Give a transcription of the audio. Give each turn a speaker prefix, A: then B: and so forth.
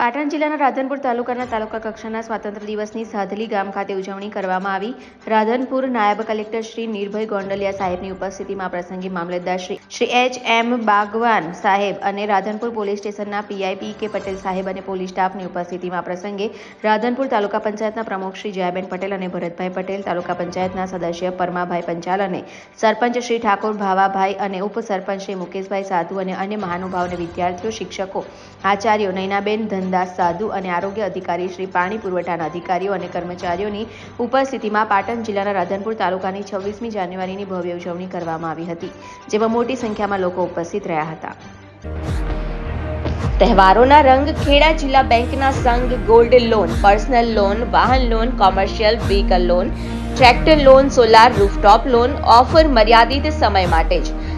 A: પાટણ જિલ્લાના રાધનપુર તાલુકાના તાલુકા કક્ષાના સ્વાતંત્ર્ય દિવસની સાધલી ગામ ખાતે ઉજવણી કરવામાં આવી. રાધનપુર નાયબ કલેક્ટર શ્રી નિર્ભય ગોંડલિયા સાહેબની ઉપસ્થિતિમાં પ્રસંગે મામલતદાર શ્રી શ્રી એચ એમ બાગવાન સાહેબ અને રાધનપુર પોલીસ સ્ટેશનના પીઆઈપી કે પટેલ સાહેબ અને પોલીસ સ્ટાફની ઉપસ્થિતિમાં પ્રસંગે રાધનપુર તાલુકા પંચાયતના પ્રમુખ શ્રી જયાબેન પટેલ અને ભરતભાઈ પટેલ, તાલુકા પંચાયતના સદસ્ય પરમાભાઈ પંચાલ અને સરપંચ શ્રી ઠાકોર ભાવાભાઈ અને ઉપસરપંચ શ્રી મુકેશભાઈ સાધુ અને અન્ય મહાનુભાવને વિદ્યાર્થીઓ, શિક્ષકો, આચાર્યો નૈનાબેન ધનદાસ સાધુ અને આરોગ્ય અધિકારી શ્રી પાણી પુરવઠાના અધિકારીઓ અને કર્મચારીઓની ઉપસ્થિતિમાં પાટણ જિલ્લાના રાધનપુર તાલુકાની છવ્વીસમી જાન્યુઆરીની ભવ્ય ઉજવણી કરવામાં આવી હતી, જેમાં મોટી સંખ્યામાં લોકો ઉપસ્થિત રહ્યા હતા. તહેવારોના રંગ ખેડા જિલ્લા બેંકના સંઘ ગોલ્ડ લોન, પર્સનલ લોન, વાહન loan, commercial vehicle loan, tractor loan, solar rooftop loan, offer મર્યાદિત સમય માટે જ